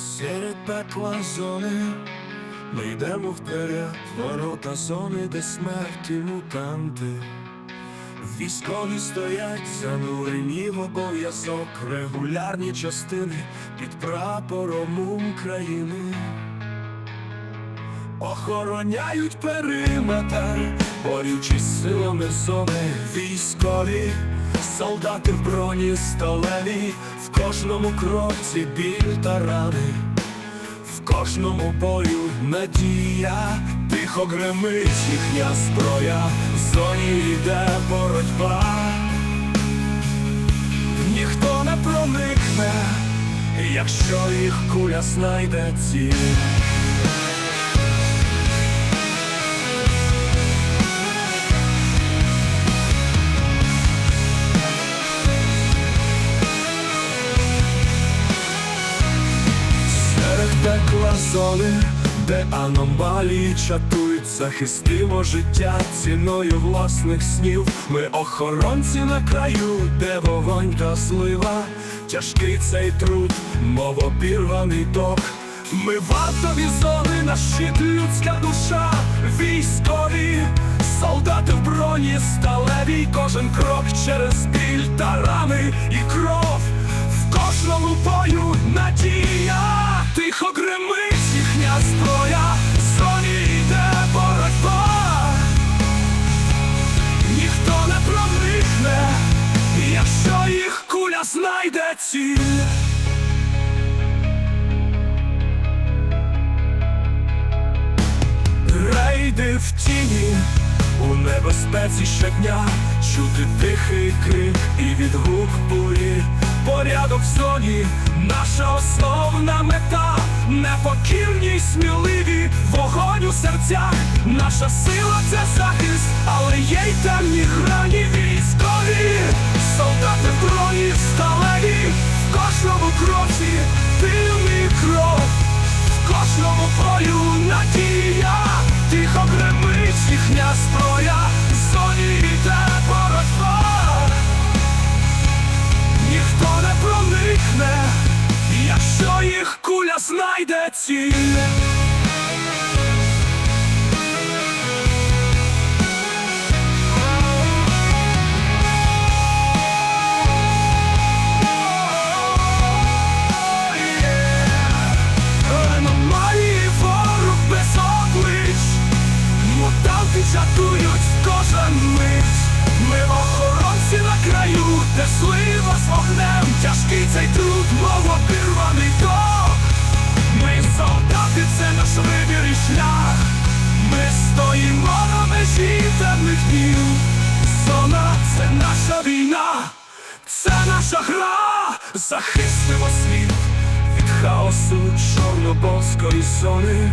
Серед пекла зони ми йдемо вперед, ворота зони, де смерті мутанти. Військові стоять, занурені в обов'язок, регулярні частини під прапором України. Охороняють периметр, борючись силами зони, військові, солдати в броні сталеві, в кожному кроці біль та рани, кожному бою. Надія, тихо гримить їхня зброя, в зоні йде боротьба, ніхто не проникне, якщо їх куля знайде ціль. Пекла зони, де аномалії чатують, захистимо життя ціною власних снів. Ми охоронці на краю, де вогонь та слива, тяжкий цей труд, мов обірваний ток. Ми вартові зони, наш щит людська душа, військові, солдати в броні сталеві, кожен крок через біль та рани і кров. В кожному бою знайде ціль. Рейди в тіні, у небезпеці щодня чути тихий крик і відгук бурі. Порядок в зоні, наша основна мета, непокірні й сміливі, вогонь у серцях, наша сила це захист, але є й темні грані військові, солдати в броні сталеві, в кожному кроці і кров. В кожному бою надія, тихо гримить їхня зброя, в зоні йде боротьба, ніхто не проникне, якщо їх куля знайде ціль. Цей труд, мов обірваний ток Ми солдати, це наш вибір і шлях. Ми стоїмо на межі темних днів. Зона це наша війна, це наша гра, захистимо світ від хаосу чорнобовської зони